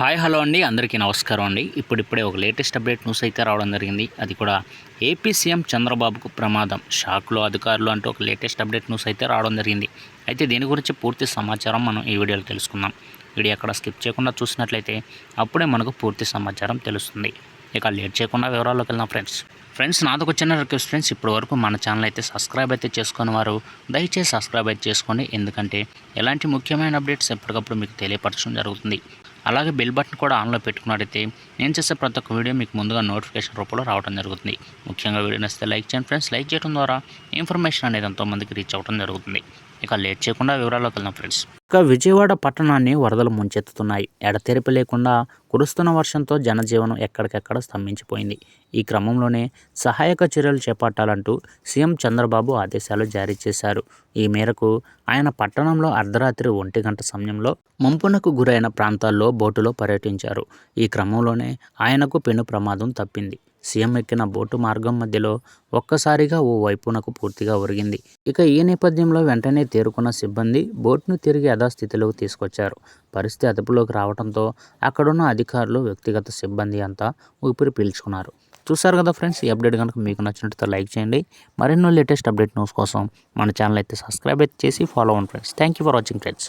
Hi hello అండి. అందరికీ నమస్కారం అండి. ఇప్పుడిప్పుడే ఒక లేటెస్ట్ అప్డేట్ న్యూస్ అయితే రావడం జరిగింది. అది కూడా ఏపీ సీఎం చంద్రబాబుకు ప్రమాదం. షాక్లో అధికారులు అంటూ ఒక లేటెస్ట్ అప్డేట్ న్యూస్ అయితే రావడం జరిగింది. అయితే దీని గురించి పూర్తి సమాచారం మనం ఈ వీడియోలో తెలుసుకుందాం. వీడియో అక్కడ స్కిప్ చేయకుండా చూసినట్లయితే అప్పుడే మనకు పూర్తి సమాచారం తెలుస్తుంది. ఇక లేట్ చేయకుండా వివరాల్లోకి వెళ్దాం ఫ్రెండ్స్. ఫ్రెండ్స్ నాదొక చిన్న రిక్వెస్ట్ ఫ్రెండ్స్. ఇప్పటి వరకు మన ఛానల్ అయితే సబ్స్క్రైబ్ అయితే చేసుకుని వారు దయచేసి సబ్స్క్రైబ్ అయితే చేసుకోండి. ఎందుకంటే ఎలాంటి ముఖ్యమైన అప్డేట్స్ ఎప్పటికప్పుడు మీకు తెలియపరచడం జరుగుతుంది. అలాగే బెల్ బటన్ కూడా ఆన్లో పెట్టుకున్నట్టయితే నేను చేసే ప్రతి ఒక్క వీడియో మీకు ముందుగా నోటిఫికేషన్ రూపంలో రావడం జరుగుతుంది. ముఖ్యంగా వీడియో నచ్చితే లైక్ చేయండి ఫ్రెండ్స్ లైక్ చేయడం ద్వారా ఇన్ఫర్మేషన్ అనేది ఎంతోమందికి రీచ్ అవ్వడం జరుగుతుంది. ఇక లేట్ చేయకుండా వివరాల్లోకి వెళ్దాం ఫ్రెండ్స్. ఇక విజయవాడ పట్టణాన్ని వరదలు ముంచెత్తుతున్నాయి. ఎడతెరిపి లేకుండా కురుస్తున్న వర్షంతో జనజీవనం ఎక్కడికెక్కడ స్తంభించిపోయింది. ఈ క్రమంలోనే సహాయక చర్యలు చేపట్టాలంటూ సీఎం చంద్రబాబు ఆదేశాలు జారీ చేశారు. ఈ మేరకు ఆయన పట్టణంలో అర్ధరాత్రి ఒంటి గంట సమయంలో ముంపునకు గురైన ప్రాంతాల్లో బోటులో పర్యటించారు. ఈ క్రమంలోనే ఆయనకు పెను ప్రమాదం తప్పింది. సీఎం ఎక్కిన బోటు మార్గం మధ్యలో ఒక్కసారిగా ఓ వైపునకు పూర్తిగా ఒరిగింది. ఇక ఈ నేపథ్యంలో వెంటనే తేరుకున్న సిబ్బంది బోట్ను తిరిగి యథాస్థితిలోకి తీసుకొచ్చారు. పరిస్థితి అదుపులోకి రావడంతో అక్కడున్న అధికారులు వ్యక్తిగత సిబ్బంది అంతా ఊపిరి పీల్చుకున్నారు. చూసారు కదా ఫ్రెండ్స్ ఈ అప్డేట్ కనుక మీకు నచ్చినట్లయితే లైక్ చేయండి. మరెన్నో లేటెస్ట్ అప్డేట్ న్యూస్ కోసం మన ఛానల్ అయితే సబ్స్క్రైబ్ అయితే చేసి ఫాలో అవ్వండి friends. Thank you for watching friends